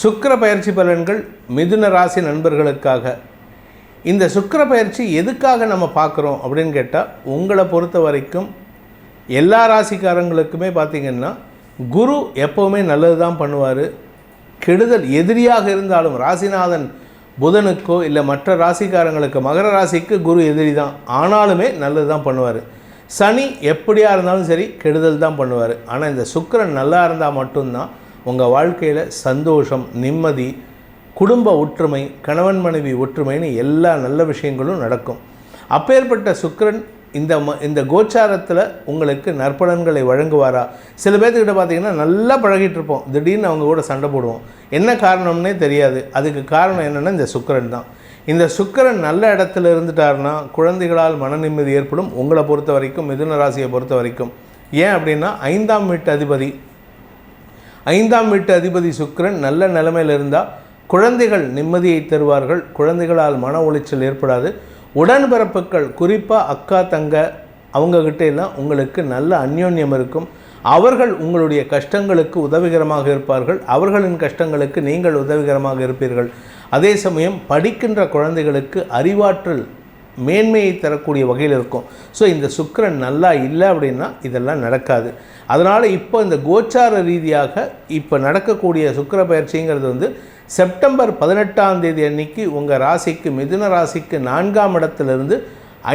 சுக்கர பயிற்சி பலன்கள் மிதுன ராசி நண்பர்களுக்காக. இந்த சுக்கர பயிற்சி எதுக்காக நம்ம பார்க்குறோம் அப்படின்னு கேட்டால் உங்களை பொறுத்த வரைக்கும் எல்லா ராசிக்காரங்களுக்குமே பார்த்திங்கன்னா குரு எப்போவுமே நல்லது தான் பண்ணுவார். கெடுதல் எதிரியாக இருந்தாலும் ராசிநாதன் புதனுக்கோ இல்லை மற்ற ராசிக்காரங்களுக்கு மகர ராசிக்கு குரு எதிரி தான் ஆனாலுமே நல்லது தான் பண்ணுவார். சனி எப்படியாக இருந்தாலும் சரி கெடுதல் தான் பண்ணுவார். ஆனால் இந்த சுக்கரன் நல்லா இருந்தால் மட்டும்தான் உங்கள் வாழ்க்கையில் சந்தோஷம் நிம்மதி குடும்ப ஒற்றுமை கணவன் மனைவி ஒற்றுமைன்னு எல்லா நல்ல விஷயங்களும் நடக்கும். அப்பேற்பட்ட சுக்கிரன் இந்த ம இந்த கோச்சாரத்தில் உங்களுக்கு நற்பலன்களை வழங்குவாரா? சில பேர்த்துக்கிட்ட பார்த்தீங்கன்னா நல்லா பழகிட்டு இருப்போம் திடீர்னு அவங்க கூட சண்டை போடுவோம். என்ன காரணம்னே தெரியாது. அதுக்கு காரணம் என்னென்னா இந்த சுக்கிரன் தான். இந்த சுக்கிரன் நல்ல இடத்துல இருந்துட்டாருன்னா குழந்தைகளால் மன நிம்மதி ஏற்படும். உங்களை பொறுத்த வரைக்கும் மிதுன ராசியை பொறுத்த வரைக்கும். ஏன் அப்படின்னா ஐந்தாம் வீட்டு அதிபதி ஐந்தாம் வீட்டு அதிபதி சுக்கிரன் நல்ல நிலைமையில் இருந்தால் குழந்தைகள் நிம்மதியை தருவார்கள். குழந்தைகளால் மன உளைச்சல் ஏற்படாது. உடன்பிறப்புகள் குறிப்பாக அக்கா தங்க அவங்கக்கிட்ட எல்லாம் உங்களுக்கு நல்ல அந்யோன்யம் இருக்கும். அவர்கள் உங்களுடைய கஷ்டங்களுக்கு உதவிகரமாக இருப்பார்கள். அவர்களின் கஷ்டங்களுக்கு நீங்கள் உதவிகரமாக இருப்பீர்கள். அதே சமயம் படிக்கின்ற குழந்தைகளுக்கு அறிவாற்றல் மேன்மையை தரக்கூடிய வகையில் இருக்கும். ஸோ இந்த சுக்கரன் நல்லா இல்லை அப்படின்னா இதெல்லாம் நடக்காது. அதனால் இப்போ இந்த கோச்சார ரீதியாக இப்போ நடக்கக்கூடிய சுக்கிர பயிற்சிங்கிறது வந்து செப்டம்பர் பதினெட்டாம் தேதி அன்னைக்கு உங்கள் ராசிக்கு மிதுன ராசிக்கு நான்காம் இடத்திலிருந்து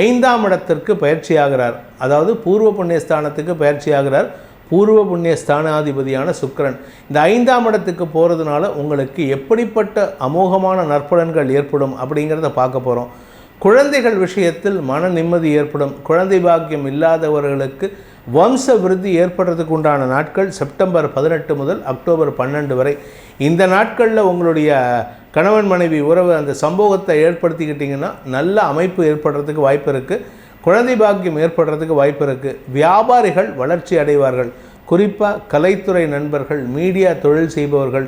ஐந்தாம் இடத்திற்கு பயிற்சி ஆகிறார் அதாவது பூர்வ புண்ணிய ஸ்தானத்துக்கு பயிற்சி ஆகிறார் பூர்வ புண்ணிய ஸ்தானாதிபதியான சுக்கரன். இந்த ஐந்தாம் இடத்துக்கு போகிறதுனால உங்களுக்கு எப்படிப்பட்ட அமோகமான நற்பலன்கள் ஏற்படும் அப்படிங்கிறத பார்க்க போகிறோம் குழந்தைகள் விஷயத்தில் மன நிம்மதி ஏற்படும். குழந்தை பாக்கியம் இல்லாதவர்களுக்கு வம்ச விருத்தி ஏற்படுறதுக்கு உண்டான நாட்கள் செப்டம்பர் பதினெட்டு முதல் அக்டோபர் பன்னெண்டு வரை. இந்த நாட்களில் உங்களுடைய கணவன் மனைவி உறவு அந்த சம்பவத்தை ஏற்படுத்திக்கிட்டிங்கன்னா நல்ல அமைப்பு ஏற்படுறதுக்கு வாய்ப்பு இருக்குது குழந்தை பாக்கியம் ஏற்படுறதுக்கு வாய்ப்பு இருக்குது வியாபாரிகள் வளர்ச்சி அடைவார்கள். குறிப்பாக கலைத்துறை நண்பர்கள் மீடியா தொழில் செய்பவர்கள்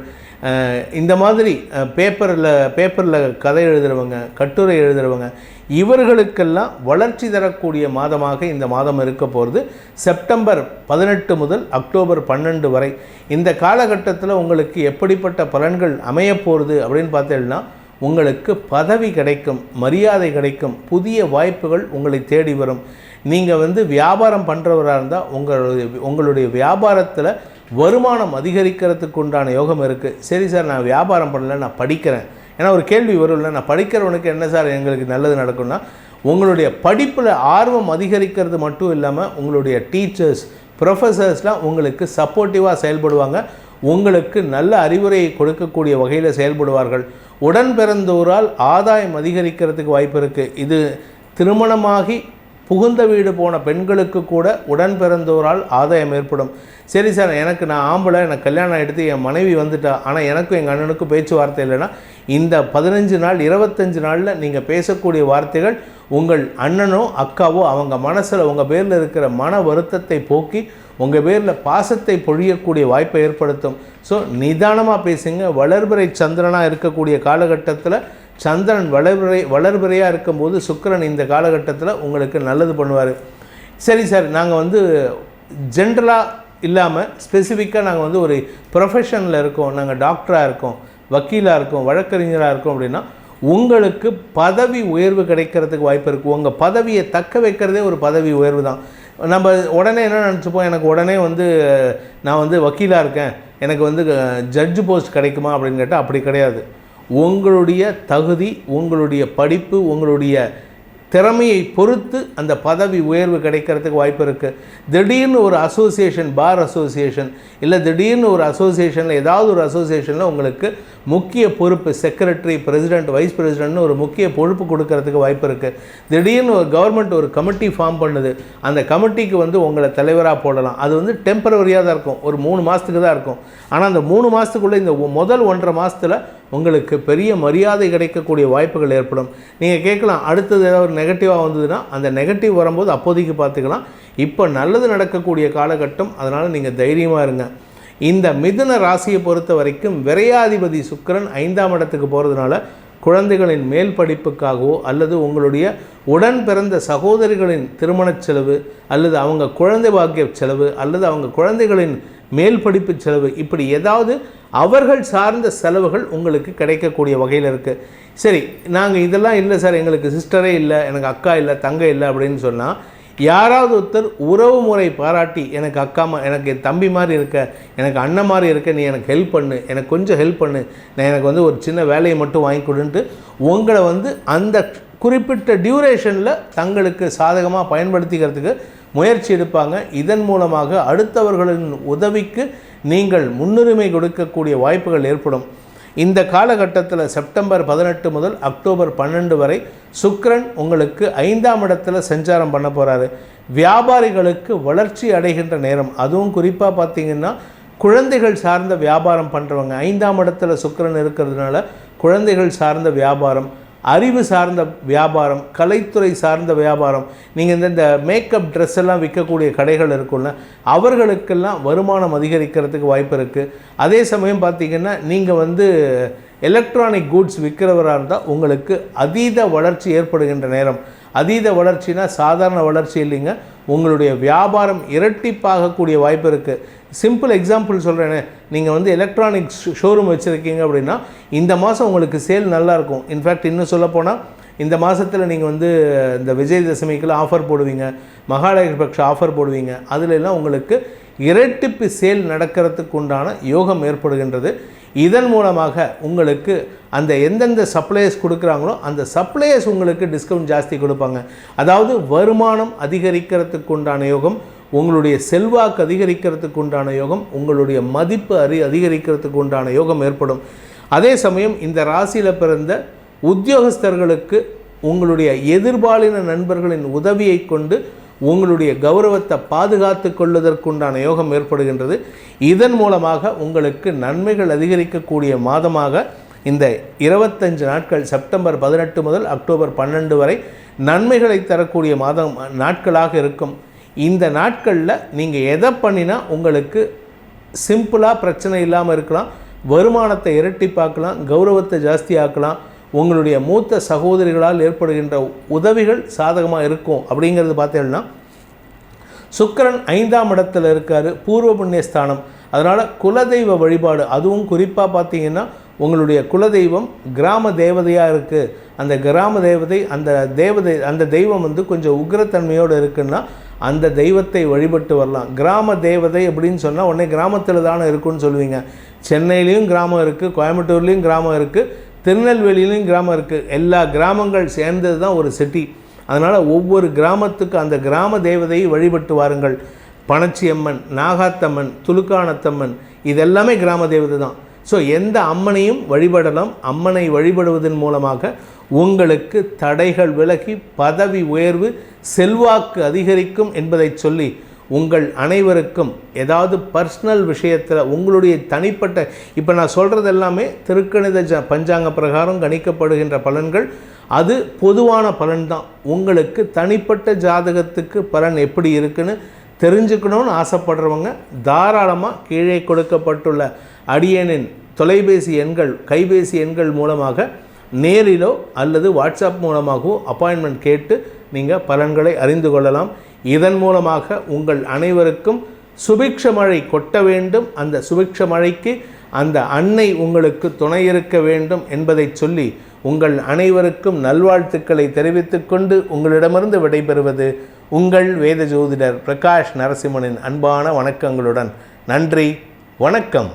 இந்த மாதிரி பேப்பரில் பேப்பரில் கதை எழுதுகிறவங்க கட்டுரை எழுதுகிறவங்க இவர்களுக்கெல்லாம் வளர்ச்சி தரக்கூடிய மாதமாக இந்த மாதம் இருக்க போகிறது செப்டம்பர் பதினெட்டு முதல் அக்டோபர் பன்னெண்டு வரை. இந்த காலகட்டத்தில் உங்களுக்கு எப்படிப்பட்ட பலன்கள் அமையப்போகிறது அப்படின்னு பார்த்தீங்கன்னா உங்களுக்கு பதவி கிடைக்கும் மரியாதை கிடைக்கும் புதிய வாய்ப்புகள் உங்களை தேடி வரும். நீங்கள் வந்து வியாபாரம் பண்ணுறவராக இருந்தால் உங்களுடைய உங்களுடைய வியாபாரத்தில் வருமானம் அதிகரிக்கிறதுக்கு உண்டான யோகம் இருக்குது சரி சார் நான் வியாபாரம் பண்ணல நான் படிக்கிறேன். ஏன்னா ஒரு கேள்வி வரும்ல நான் படிக்கிறவனுக்கு என்ன சார் எங்களுக்கு நல்லது நடக்கும்னா உங்களுடைய படிப்பில் ஆர்வம் அதிகரிக்கிறது மட்டும் இல்லாமல் உங்களுடைய டீச்சர்ஸ் ப்ரொஃபஸர்ஸ்லாம் உங்களுக்கு சப்போர்ட்டிவாக செயல்படுவாங்க. உங்களுக்கு நல்ல அறிவுரையை கொடுக்கக்கூடிய வகையில் செயல்படுவார்கள். உடன் பிறந்தோரால் ஆதாயம் அதிகரிக்கிறதுக்கு வாய்ப்பு இருக்குது இது திருமணமாகி புகுந்த வீடு போன பெண்களுக்கு கூட உடன் பிறந்தோரால் ஆதாயம் ஏற்படும். சரி சார் எனக்கு நான் ஆம்பளை எனக்கு கல்யாணம் எடுத்து என் மனைவி வந்துட்டா ஆனால் எனக்கும் எங்கள் அண்ணனுக்கும் பேச்சுவார்த்தை இல்லைன்னா இந்த பதினஞ்சு நாள் இருபத்தஞ்சு நாளில் நீங்கள் பேசக்கூடிய வார்த்தைகள் உங்கள் அண்ணனோ அக்காவோ அவங்க மனசில் உங்கள் பேரில் இருக்கிற மன வருத்தத்தை போக்கி உங்கள் பேரில் பாசத்தை பொழியக்கூடிய வாய்ப்பை ஏற்படுத்தும். ஸோ நிதானமாக பேசுங்க. வளர்பிறை சந்திரனாக இருக்கக்கூடிய காலகட்டத்தில் சந்திரன் வளர்பிறை வளர்பிறையாக இருக்கும்போது சுக்கரன் இந்த காலகட்டத்தில் உங்களுக்கு நல்லது பண்ணுவார். சரி சார் நாங்கள் வந்து ஜென்ரலாக இல்லாமல் ஸ்பெசிஃபிக்காக நாங்கள் வந்து ஒரு ப்ரொஃபஷனில் இருக்கோம் நாங்கள் டாக்டராக இருக்கோம் வக்கீலாக இருக்கோம் வழக்கறிஞராக இருக்கோம் அப்படின்னா உங்களுக்கு பதவி உயர்வு கிடைக்கிறதுக்கு வாய்ப்பு இருக்குது உங்கள் பதவியை தக்க வைக்கிறதே ஒரு பதவி உயர்வு தான். நம்ம உடனே என்ன நினச்சிப்போம்? எனக்கு உடனே வந்து நான் வந்து வக்கீலாக இருக்கேன். எனக்கு வந்து ஜட்ஜு போஸ்ட் கிடைக்குமா அப்படின்னு கேட்டால் அப்படி கிடையாது. உங்களுடைய தகுதி உங்களுடைய படிப்பு உங்களுடைய திறமையை பொறுத்து அந்த பதவி உயர்வு கிடைக்கிறதுக்கு வாய்ப்பு இருக்குது திடீர்னு ஒரு அசோசியேஷன் பார் அசோசியேஷன் இல்லை திடீர்னு ஒரு அசோசியேஷனில் ஏதாவது ஒரு அசோசியேஷனில் உங்களுக்கு முக்கிய பொறுப்பு செக்ரட்டரி பிரசிடென்ட் வைஸ் பிரசிடென்ட்னு ஒரு முக்கிய பொறுப்பு கொடுக்கறதுக்கு வாய்ப்பு இருக்குது திடீர்னு ஒரு கவர்மெண்ட் ஒரு கமிட்டி ஃபார்ம் பண்ணுது. அந்த கமிட்டிக்கு வந்து உங்களை தலைவராக போடலாம். அது வந்து டெம்பரவரியாக தான் இருக்கும். ஒரு மூணு மாதத்துக்கு தான் இருக்கும். ஆனால் அந்த மூணு மாதத்துக்குள்ளே இந்த முதல் ஒன்றரை மாதத்தில் உங்களுக்கு பெரிய மரியாதை கிடைக்கக்கூடிய வாய்ப்புகள் ஏற்படும். நீங்கள் கேட்கலாம் அடுத்தது ஏதாவது ஒரு நெகட்டிவாக வந்ததுன்னா அந்த நெகட்டிவ் வரும்போது அப்போதைக்கு பார்த்துக்கலாம். இப்போ நல்லது நடக்கக்கூடிய காலகட்டம் அதனால் நீங்கள் தைரியமாக இருங்க. இந்த மிதுன ராசியை பொறுத்த வரைக்கும் விரையாதிபதி சுக்கரன் ஐந்தாம் இடத்துக்கு போகிறதுனால குழந்தைகளின் மேல் படிப்புக்காகவோ அல்லது உங்களுடைய உடன் பிறந்த சகோதரிகளின் திருமணச் செலவு அல்லது அவங்க குழந்தை பாக்கிய செலவு அல்லது அவங்க குழந்தைகளின் மேல் படிப்பு செலவு இப்படி ஏதாவது அவர்கள் சார்ந்த செலவுகள் உங்களுக்கு கிடைக்கக்கூடிய வகையில் இருக்குது சரி நாங்கள் இதெல்லாம் இல்லை சார் எங்களுக்கு சிஸ்டரே இல்லை எனக்கு அக்கா இல்லை தங்கை இல்லை அப்படின்னு சொன்னால் யாராவது ஒருத்தர் உறவு முறை பாராட்டி எனக்கு அக்கா எனக்கு என் தம்பி மாதிரி இருக்க எனக்கு அண்ணன் மாதிரி இருக்க நீ எனக்கு ஹெல்ப் பண்ணு எனக்கு கொஞ்சம் ஹெல்ப் பண்ணு நான் எனக்கு வந்து ஒரு சின்ன வேலையை மட்டும் வாங்கி கொடுன்ட்டு உங்களை வந்து அந்த குறிப்பிட்ட டியூரேஷனில் தங்களுக்கு சாதகமாக பயன்படுத்திக்கிறதுக்கு முயற்சி எடுப்பாங்க. இதன் மூலமாக அடுத்தவர்களின் உதவிக்கு நீங்கள் முன்னுரிமை கொடுக்கக்கூடிய வாய்ப்புகள் ஏற்படும். இந்த காலகட்டத்தில் செப்டம்பர் பதினெட்டு முதல் அக்டோபர் பன்னெண்டு வரை சுக்ரன் உங்களுக்கு ஐந்தாம் இடத்துல சஞ்சாரம் பண்ண போகிறாரு வியாபாரிகளுக்கு வளர்ச்சி அடைகின்ற நேரம். அதுவும் குறிப்பாக பார்த்தீங்கன்னா குழந்தைகள் சார்ந்த வியாபாரம் பண்ணுறவங்க ஐந்தாம் இடத்துல சுக்கரன் இருக்கிறதுனால குழந்தைகள் சார்ந்த வியாபாரம் அறிவு சார்ந்த வியாபாரம் கலைத்துறை சார்ந்த வியாபாரம் நீங்கள் இந்த இந்த மேக்கப் ட்ரெஸ் எல்லாம் விற்கக்கூடிய கடைகள் இருக்குல்ல அவர்களுக்கெல்லாம் வருமானம் அதிகரிக்கிறதுக்கு வாய்ப்பு இருக்குது அதே சமயம் பார்த்தீங்கன்னா நீங்கள் வந்து எலக்ட்ரானிக் கூட்ஸ் விற்கிறவராக இருந்தால் உங்களுக்கு அதீத வளர்ச்சி ஏற்படுகின்ற நேரம். அதீத வளர்ச்சினா சாதாரண வளர்ச்சி இல்லைங்க. உங்களுடைய வியாபாரம் இரட்டிப்பாகக்கூடிய வாய்ப்பு இருக்குது சிம்பிள் எக்ஸாம்பிள் சொல்கிறேனே நீங்கள் வந்து எலக்ட்ரானிக்ஸ் ஷோரூம் வச்சுருக்கீங்க அப்படின்னா இந்த மாதம் உங்களுக்கு சேல் நல்லாயிருக்கும் இன்ஃபேக்ட் இன்னும் சொல்லப்போனால் இந்த மாதத்தில் நீங்கள் வந்து இந்த விஜயதசமிக்கெல்லாம் ஆஃபர் போடுவீங்க. மகாலயபக்ஷ ஆஃபர் போடுவீங்க. அதுலெல்லாம் உங்களுக்கு இரட்டிப்பு சேல் நடக்கிறதுக்கு உண்டான யோகம் ஏற்படுகின்றது. இதன் மூலமாக உங்களுக்கு அந்த எந்தெந்த சப்ளையர்ஸ் கொடுக்குறாங்களோ அந்த சப்ளையர்ஸ் உங்களுக்கு டிஸ்கவுண்ட் ஜாஸ்தி கொடுப்பாங்க. அதாவது வருமானம் அதிகரிக்கிறதுக்கு உண்டான யோகம் உங்களுடைய செல்வாக்கு அதிகரிக்கிறதுக்கு உண்டான யோகம் உங்களுடைய மதிப்பு அறி அதிகரிக்கிறதுக்கு உண்டான யோகம் ஏற்படும். அதே சமயம் இந்த ராசியில் பிறந்த உத்தியோகஸ்தர்களுக்கு உங்களுடைய எதிர்பாலின நண்பர்களின் உதவியை கொண்டு உங்களுடைய கௌரவத்தை பாதுகாத்து கொள்வதற்குண்டான யோகம் ஏற்படுகின்றது. இதன் மூலமாக உங்களுக்கு நன்மைகள் அதிகரிக்கக்கூடிய மாதமாக இந்த இருபத்தஞ்சு நாட்கள் செப்டம்பர் பதினெட்டு முதல் அக்டோபர் பன்னெண்டு வரை நன்மைகளை தரக்கூடிய மாதம் நாட்களாக இருக்கும். இந்த நாட்களில் நீங்கள் எதை பண்ணினா உங்களுக்கு சிம்பிளாக பிரச்சனை இல்லாமல் இருக்கலாம். வருமானத்தை இரட்டிப்பாக்கலாம் கௌரவத்தை ஜாஸ்தியாக்கலாம். உங்களுடைய மூத்த சகோதரிகளால் ஏற்படுகின்ற உதவிகள் சாதகமாக இருக்கும் அப்படிங்கிறது பார்த்தீங்கன்னா சுக்கிரன் ஐந்தாம் இடத்துல இருக்கார் பூர்வ புண்ணியஸ்தானம். அதனால் குலதெய்வ வழிபாடு அதுவும் குறிப்பாக பார்த்தீங்கன்னா உங்களுடைய குலதெய்வம் கிராம தேவதையாக இருக்குது அந்த கிராம தேவதை அந்த தேவதை அந்த தெய்வம் வந்து கொஞ்சம் உக்ரத்தன்மையோடு இருக்குன்னா அந்த தெய்வத்தை வழிபட்டு வரலாம். கிராம தேவதை அப்படின்னு சொன்னால் உடனே கிராமத்தில் தானே இருக்குன்னு சொல்லுவீங்க. சென்னையிலையும் கிராமம் இருக்குது கோயம்புத்தூர்லேயும் கிராமம் இருக்குது திருநெல்வேலியிலும் கிராமம் இருக்குது எல்லா கிராமங்கள் சேர்ந்தது தான் ஒரு சிட்டி அதனால் ஒவ்வொரு கிராமத்துக்கு அந்த கிராம தேவதையை வழிபட்டு வாருங்கள். பனச்சியம்மன் நாகாத்தம்மன் துலுக்கானத்தம்மன் இதெல்லாமே கிராம தேவதை தான். ஸோ எந்த அம்மனையும் வழிபடலாம். அம்மனை வழிபடுவதன் மூலமாக உங்களுக்கு தடைகள் விலகி பதவி உயர்வு செல்வாக்கு அதிகரிக்கும் என்பதை சொல்லி உங்கள் அனைவருக்கும் ஏதாவது பர்சனல் விஷயத்தில் உங்களுடைய தனிப்பட்ட இப்போ நான் சொல்கிறது எல்லாமே திருக்கணித ஜ பஞ்சாங்க பிரகாரம் கணிக்கப்படுகின்ற பலன்கள். அது பொதுவான பலன் தான் உங்களுக்கு தனிப்பட்ட ஜாதகத்துக்கு பலன் எப்படி இருக்குன்னு தெரிஞ்சுக்கணும்னு ஆசைப்படுறவங்க தாராளமாக கீழே கொடுக்கப்பட்டுள்ள அடியனின் தொலைபேசி எண்கள் கைபேசி எண்கள் மூலமாக நேரிலோ அல்லது வாட்ஸ்அப் மூலமாகவோ அப்பாயின்மெண்ட் கேட்டு நீங்கள் பலன்களை அறிந்து கொள்ளலாம். இதன் மூலமாக உங்கள் அனைவருக்கும் சுபிக்ஷ மழை கொட்ட வேண்டும். அந்த சுபிக்ஷ மழைக்கு அந்த அன்னை உங்களுக்கு துணை இருக்க வேண்டும் என்பதை சொல்லி உங்கள் அனைவருக்கும் நல்வாழ்த்துக்களை தெரிவித்துக்கொண்டு உங்களிடமிருந்து விடைபெறுவது உங்கள் வேத ஜோதிடர் பிரகாஷ் நரசிம்மனின் அன்பான வணக்கங்களுடன். நன்றி வணக்கம்.